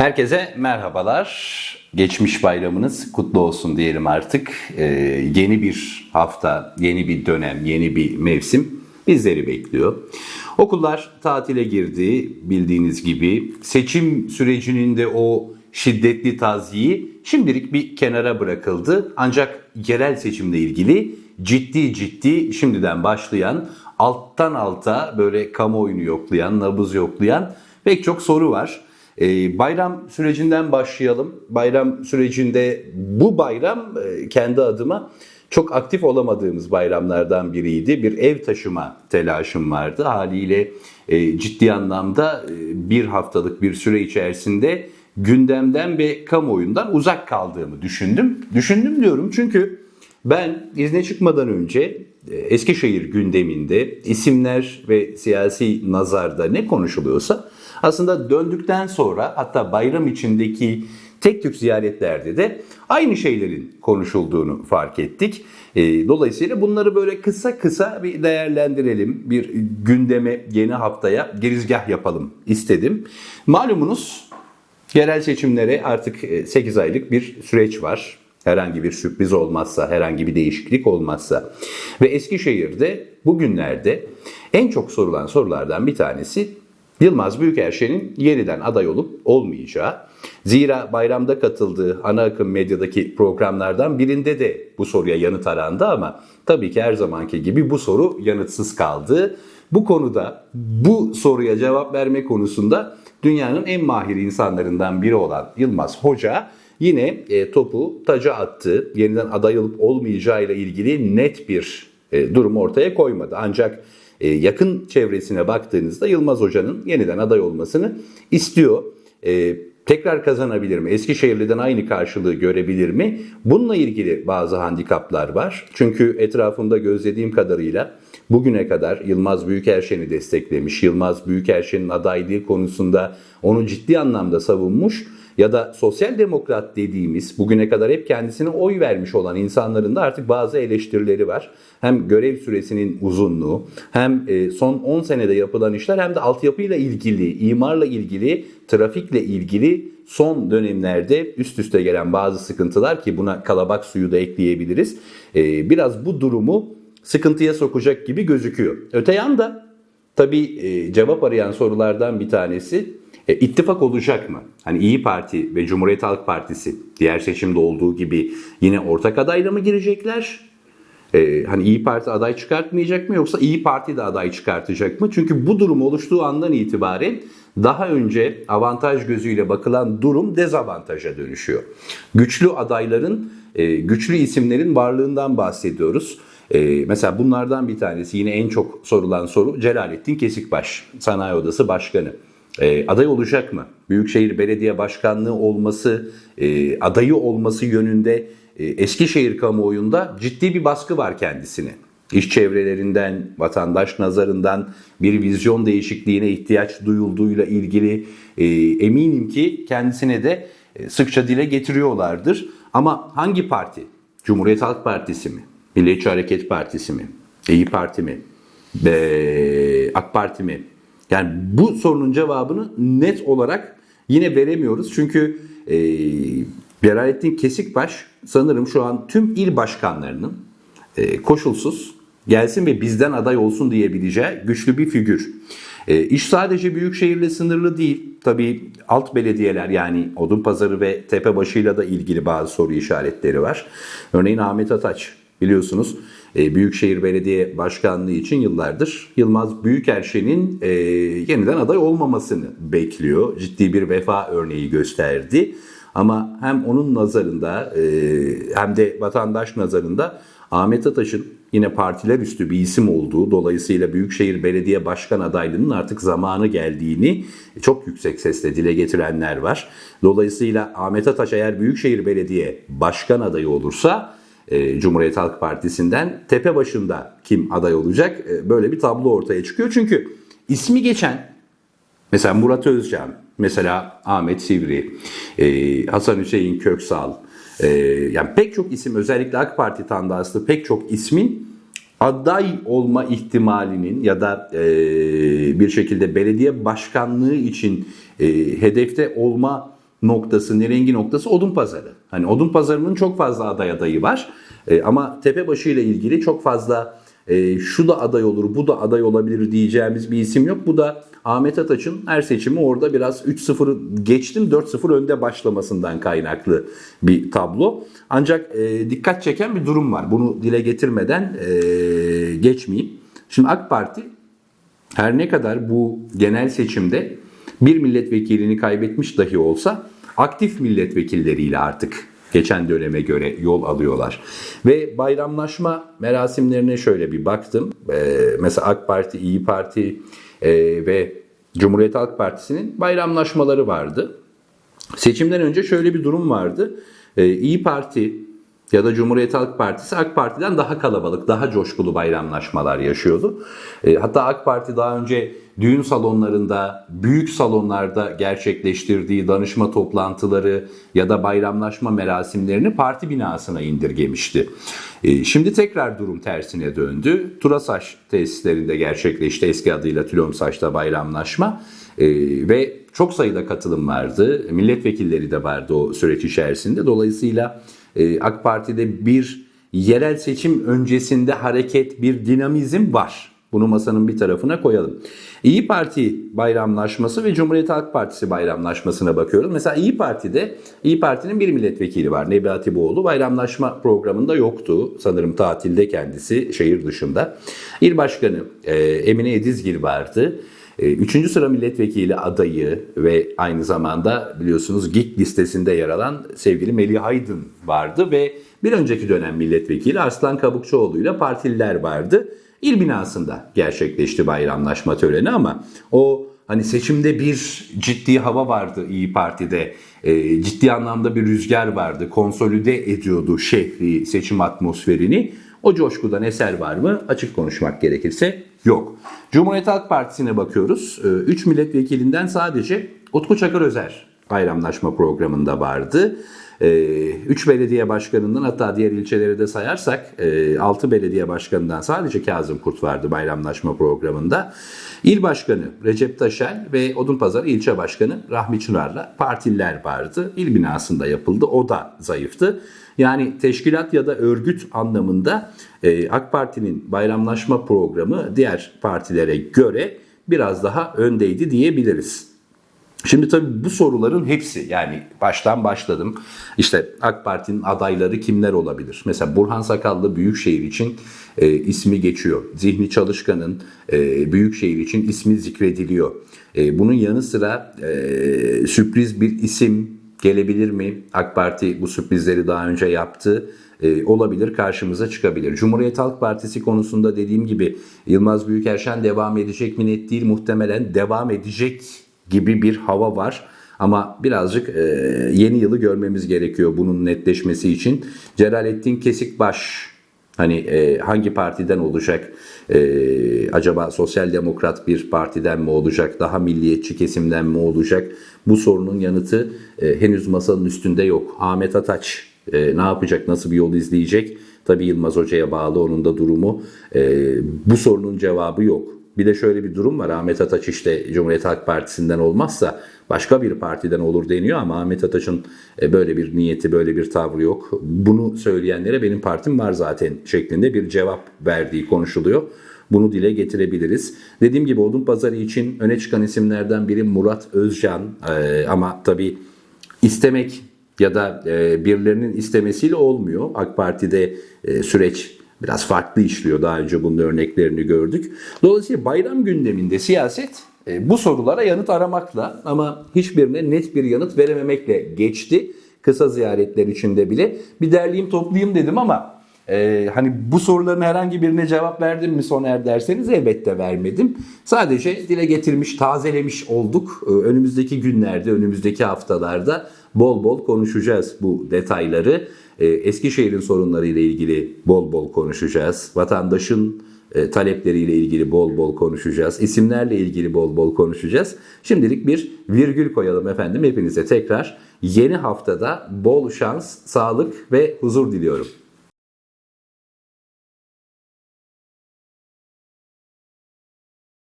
Herkese merhabalar. Geçmiş bayramınız kutlu olsun diyelim artık. Ee, yeni bir hafta, yeni bir dönem, yeni bir mevsim bizleri bekliyor. Okullar tatile girdi bildiğiniz gibi. Seçim sürecinin de o şiddetli taziyi şimdilik bir kenara bırakıldı. Ancak yerel seçimle ilgili ciddi ciddi şimdiden başlayan alttan alta böyle kamuoyunu yoklayan, nabız yoklayan pek çok soru var. Ee, bayram sürecinden başlayalım. Bayram sürecinde bu bayram e, kendi adıma çok aktif olamadığımız bayramlardan biriydi. Bir ev taşıma telaşım vardı. Haliyle e, ciddi anlamda e, bir haftalık bir süre içerisinde gündemden ve kamuoyundan uzak kaldığımı düşündüm. Düşündüm diyorum çünkü ben izne çıkmadan önce e, Eskişehir gündeminde isimler ve siyasi nazarda ne konuşuluyorsa aslında döndükten sonra hatta bayram içindeki tek tük ziyaretlerde de aynı şeylerin konuşulduğunu fark ettik. E, Dolayısıyla bunları böyle kısa kısa bir değerlendirelim. Bir gündeme yeni haftaya girizgah yapalım istedim. Malumunuz Yerel seçimlere artık 8 aylık bir süreç var. Herhangi bir sürpriz olmazsa, herhangi bir değişiklik olmazsa. Ve Eskişehir'de bugünlerde en çok sorulan sorulardan bir tanesi Yılmaz Büyükerşen'in yeniden aday olup olmayacağı. Zira bayramda katıldığı ana akım medyadaki programlardan birinde de bu soruya yanıt arandı ama tabii ki her zamanki gibi bu soru yanıtsız kaldı. Bu konuda bu soruya cevap verme konusunda dünyanın en mahir insanlarından biri olan Yılmaz Hoca yine e, topu taca attı. Yeniden aday olup olmayacağıyla ilgili net bir e, durum ortaya koymadı. Ancak e, yakın çevresine baktığınızda Yılmaz Hoca'nın yeniden aday olmasını istiyor. E, tekrar kazanabilir mi? Eskişehirli'den aynı karşılığı görebilir mi? Bununla ilgili bazı handikaplar var. Çünkü etrafımda gözlediğim kadarıyla bugüne kadar Yılmaz Büyükerşen'i desteklemiş, Yılmaz Büyükerşen'in adaylığı konusunda onu ciddi anlamda savunmuş ya da sosyal demokrat dediğimiz bugüne kadar hep kendisine oy vermiş olan insanların da artık bazı eleştirileri var. Hem görev süresinin uzunluğu hem e, son 10 senede yapılan işler hem de altyapıyla ilgili, imarla ilgili, trafikle ilgili son dönemlerde üst üste gelen bazı sıkıntılar ki buna kalabak suyu da ekleyebiliriz. E, Biraz bu durumu sıkıntıya sokacak gibi gözüküyor. Öte yanda tabii e, cevap arayan sorulardan bir tanesi e, ittifak olacak mı? Hani İyi Parti ve Cumhuriyet Halk Partisi diğer seçimde olduğu gibi yine ortak adayla mı girecekler? E, hani İyi Parti aday çıkartmayacak mı yoksa İyi Parti de aday çıkartacak mı? Çünkü bu durum oluştuğu andan itibaren daha önce avantaj gözüyle bakılan durum dezavantaja dönüşüyor. Güçlü adayların, e, güçlü isimlerin varlığından bahsediyoruz. E, mesela bunlardan bir tanesi yine en çok sorulan soru Celalettin Kesikbaş, Sanayi Odası Başkanı. E, aday olacak mı? Büyükşehir Belediye Başkanlığı olması, e, adayı olması yönünde e, Eskişehir kamuoyunda ciddi bir baskı var kendisine. İş çevrelerinden, vatandaş nazarından bir vizyon değişikliğine ihtiyaç duyulduğuyla ilgili e, eminim ki kendisine de e, sıkça dile getiriyorlardır. Ama hangi parti? Cumhuriyet Halk Partisi mi? Milliyetçi Hareket Partisi mi? İyi Parti mi? Be, AK Parti mi? Yani bu sorunun cevabını net olarak yine veremiyoruz. Çünkü e, Celalettin Kesikbaş sanırım şu an tüm il başkanlarının e, koşulsuz gelsin ve bizden aday olsun diyebileceği güçlü bir figür. E, iş sadece Büyükşehir'le sınırlı değil. Tabii alt belediyeler yani Odunpazarı ve Tepebaşı'yla da ilgili bazı soru işaretleri var. Örneğin Ahmet Ataç biliyorsunuz e, Büyükşehir Belediye Başkanlığı için yıllardır Yılmaz Büyükerşen'in e, yeniden aday olmamasını bekliyor. Ciddi bir vefa örneği gösterdi. Ama hem onun nazarında e, hem de vatandaş nazarında Ahmet Ataş'ın yine partiler üstü bir isim olduğu dolayısıyla Büyükşehir Belediye Başkan adaylığının artık zamanı geldiğini çok yüksek sesle dile getirenler var. Dolayısıyla Ahmet Ataş eğer Büyükşehir Belediye Başkan adayı olursa e, Cumhuriyet Halk Partisi'nden tepe başında kim aday olacak e, böyle bir tablo ortaya çıkıyor. Çünkü ismi geçen mesela Murat Özcan, mesela Ahmet Sivri, e, Hasan Hüseyin Köksal, yani pek çok isim özellikle AK Parti tandaslı pek çok ismin aday olma ihtimalinin ya da bir şekilde belediye başkanlığı için hedefte olma noktası, nerengi noktası odun pazarı. Hani odun pazarının çok fazla aday adayı var. E, ama Tepebaşı ile ilgili çok fazla e, şu da aday olur, bu da aday olabilir diyeceğimiz bir isim yok. Bu da Ahmet Ataç'ın her seçimi orada biraz 3-0 geçtim 4-0 önde başlamasından kaynaklı bir tablo. Ancak e, dikkat çeken bir durum var. Bunu dile getirmeden e, geçmeyeyim. Şimdi AK Parti her ne kadar bu genel seçimde bir milletvekilini kaybetmiş dahi olsa aktif milletvekilleriyle artık geçen döneme göre yol alıyorlar. Ve bayramlaşma merasimlerine şöyle bir baktım. Ee, mesela AK Parti, İyi Parti e, ve Cumhuriyet Halk Partisi'nin bayramlaşmaları vardı. Seçimden önce şöyle bir durum vardı. Ee, İyi Parti ya da Cumhuriyet Halk Partisi AK Parti'den daha kalabalık, daha coşkulu bayramlaşmalar yaşıyordu. E, hatta AK Parti daha önce düğün salonlarında, büyük salonlarda gerçekleştirdiği danışma toplantıları ya da bayramlaşma merasimlerini parti binasına indirgemişti. E, şimdi tekrar durum tersine döndü. Turasaç tesislerinde gerçekleşti eski adıyla Tülomsaç'ta bayramlaşma. E, ve çok sayıda katılım vardı. Milletvekilleri de vardı o süreç içerisinde. Dolayısıyla e, AK Parti'de bir yerel seçim öncesinde hareket, bir dinamizm var. Bunu masanın bir tarafına koyalım. İyi Parti bayramlaşması ve Cumhuriyet Halk Partisi bayramlaşmasına bakıyoruz. Mesela İyi Parti'de İyi Parti'nin bir milletvekili var. Nebi Atiboğlu bayramlaşma programında yoktu. Sanırım tatilde kendisi şehir dışında. İl Başkanı e, Emine Edizgil vardı. E, Üçüncü sıra milletvekili adayı ve aynı zamanda biliyorsunuz GİK listesinde yer alan sevgili Melih Aydın vardı ve bir önceki dönem milletvekili Arslan Kabukçuoğlu ile partililer vardı. İl binasında gerçekleşti bayramlaşma töreni ama o hani seçimde bir ciddi hava vardı İyi Parti'de. E, ciddi anlamda bir rüzgar vardı. Konsolide ediyordu şehri, seçim atmosferini. O coşkudan eser var mı? Açık konuşmak gerekirse yok. Cumhuriyet Halk Partisi'ne bakıyoruz. 3 milletvekilinden sadece Utku Çakır Özer bayramlaşma programında vardı. 3 belediye başkanından hatta diğer ilçeleri de sayarsak 6 belediye başkanından sadece Kazım Kurt vardı bayramlaşma programında. İl Başkanı Recep Taşel ve Odunpazarı İlçe Başkanı Rahmi Çınar'la partililer vardı. İl binasında yapıldı. O da zayıftı. Yani teşkilat ya da örgüt anlamında e, AK Parti'nin bayramlaşma programı diğer partilere göre biraz daha öndeydi diyebiliriz. Şimdi tabii bu soruların hepsi yani baştan başladım. İşte AK Parti'nin adayları kimler olabilir? Mesela Burhan Sakallı Büyükşehir için e, ismi geçiyor. Zihni Çalışkan'ın e, Büyükşehir için ismi zikrediliyor. E, bunun yanı sıra e, sürpriz bir isim gelebilir mi? AK Parti bu sürprizleri daha önce yaptı. E, olabilir karşımıza çıkabilir. Cumhuriyet Halk Partisi konusunda dediğim gibi Yılmaz Büyükerşen devam edecek mi net değil muhtemelen devam edecek gibi bir hava var. Ama birazcık e, yeni yılı görmemiz gerekiyor bunun netleşmesi için. Celalettin Kesikbaş hani e, hangi partiden olacak? E, acaba sosyal demokrat bir partiden mi olacak? Daha milliyetçi kesimden mi olacak? Bu sorunun yanıtı e, henüz masanın üstünde yok. Ahmet Ataç e, ne yapacak? Nasıl bir yol izleyecek? Tabii Yılmaz Hoca'ya bağlı onun da durumu. E, bu sorunun cevabı yok. Bir de şöyle bir durum var. Ahmet Ataç işte Cumhuriyet Halk Partisi'nden olmazsa başka bir partiden olur deniyor ama Ahmet Ataç'ın e, böyle bir niyeti, böyle bir tavrı yok. Bunu söyleyenlere benim partim var zaten şeklinde bir cevap verdiği konuşuluyor. Bunu dile getirebiliriz. Dediğim gibi Odun Pazarı için öne çıkan isimlerden biri Murat Özcan. Ee, ama tabii istemek ya da e, birilerinin istemesiyle olmuyor. AK Parti'de e, süreç biraz farklı işliyor. Daha önce bunun örneklerini gördük. Dolayısıyla bayram gündeminde siyaset e, bu sorulara yanıt aramakla ama hiçbirine net bir yanıt verememekle geçti. Kısa ziyaretler içinde bile. Bir derleyeyim toplayayım dedim ama ee, hani bu soruların herhangi birine cevap verdim mi Soner derseniz elbette vermedim. Sadece dile getirmiş, tazelemiş olduk. Ee, önümüzdeki günlerde, önümüzdeki haftalarda bol bol konuşacağız bu detayları. Ee, Eskişehir'in sorunlarıyla ilgili bol bol konuşacağız. Vatandaşın e, talepleriyle ilgili bol bol konuşacağız. İsimlerle ilgili bol bol konuşacağız. Şimdilik bir virgül koyalım efendim. Hepinize tekrar yeni haftada bol şans, sağlık ve huzur diliyorum.